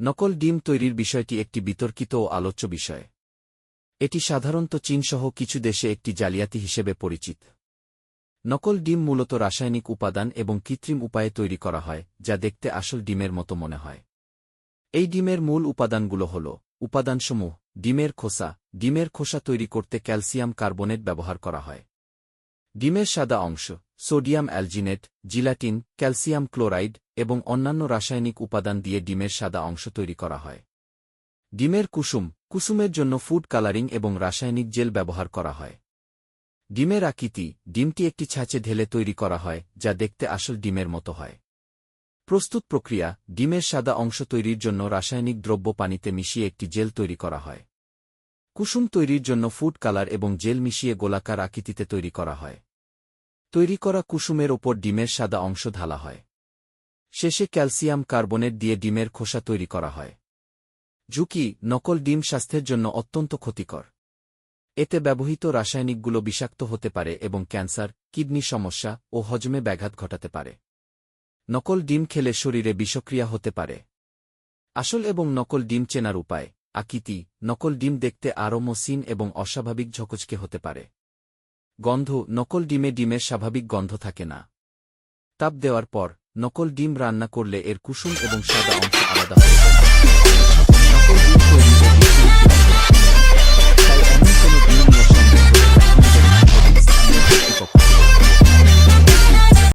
নকল ডিম তৈরির বিষয়টি একটি বিতর্কিত ও আলোচ্য বিষয়। এটি সাধারণত চীনসহ কিছু দেশে একটি জালিয়াতি হিসেবে পরিচিত। নকল ডিম মূলত রাসায়নিক উপাদান এবং কৃত্রিম উপায়ে তৈরি করা হয়, যা দেখতে আসল ডিমের মতো মনে হয়। এই ডিমের মূল উপাদানগুলো হল উপাদানসমূহ, ডিমের খোসা ডিমের খোসা তৈরি করতে ক্যালসিয়াম কার্বনেট ব্যবহার করা হয়। ডিমের সাদা অংশ sodium alginate, gelatin, calcium chloride এবং অন্যান্য রাসায়নিক উপাদান দিয়ে ডিমের সাদা অংশ তৈরি করা হয়। ডিমের কুসুম, কুসুমের জন্য ফুড কালারিং এবং রাসায়নিক জেল ব্যবহার করা হয়। ডিমের আকৃতি, ডিমটি একটি ছাঁচে ঢেলে তৈরি করা হয়, যা দেখতে আসল ডিমের মতো হয়। প্রস্তুত প্রক্রিয়া, ডিমের সাদা অংশ তৈরির জন্য রাসায়নিক দ্রব্য পানিতে মিশিয়ে একটি জেল তৈরি করা হয়। কুসুম তৈরির জন্য ফুড কালার এবং জেল মিশিয়ে গোলাকার আকৃতিতে তৈরি করা হয়। তৈরি করা কুসুমের ওপর ডিমের সাদা অংশ ঢালা হয়। শেষে ক্যালসিয়াম কার্বনেট দিয়ে ডিমের খোসা তৈরি করা হয়। ঝুঁকি, নকল ডিম স্বাস্থ্যের জন্য অত্যন্ত ক্ষতিকর। এতে ব্যবহৃত রাসায়নিকগুলো বিষাক্ত হতে পারে এবং ক্যান্সার, কিডনি সমস্যা ও হজমে ব্যাঘাত ঘটাতে পারে। নকল ডিম খেলে শরীরে বিষক্রিয়া হতে পারে। আসল এবং নকল ডিম চেনার উপায়, আকৃতি, নকল ডিম দেখতে আরও মসৃণ এবং অস্বাভাবিক ঝকচকে হতে পারে। গন্ধ, নকল ডিমে ডিমের স্বাভাবিক গন্ধ থাকে না। তাপ দেওয়ার পর, নকল ডিম রান্না করলে এর কুসুম এবং সাদা অংশ আলাদা হয়ে যায়।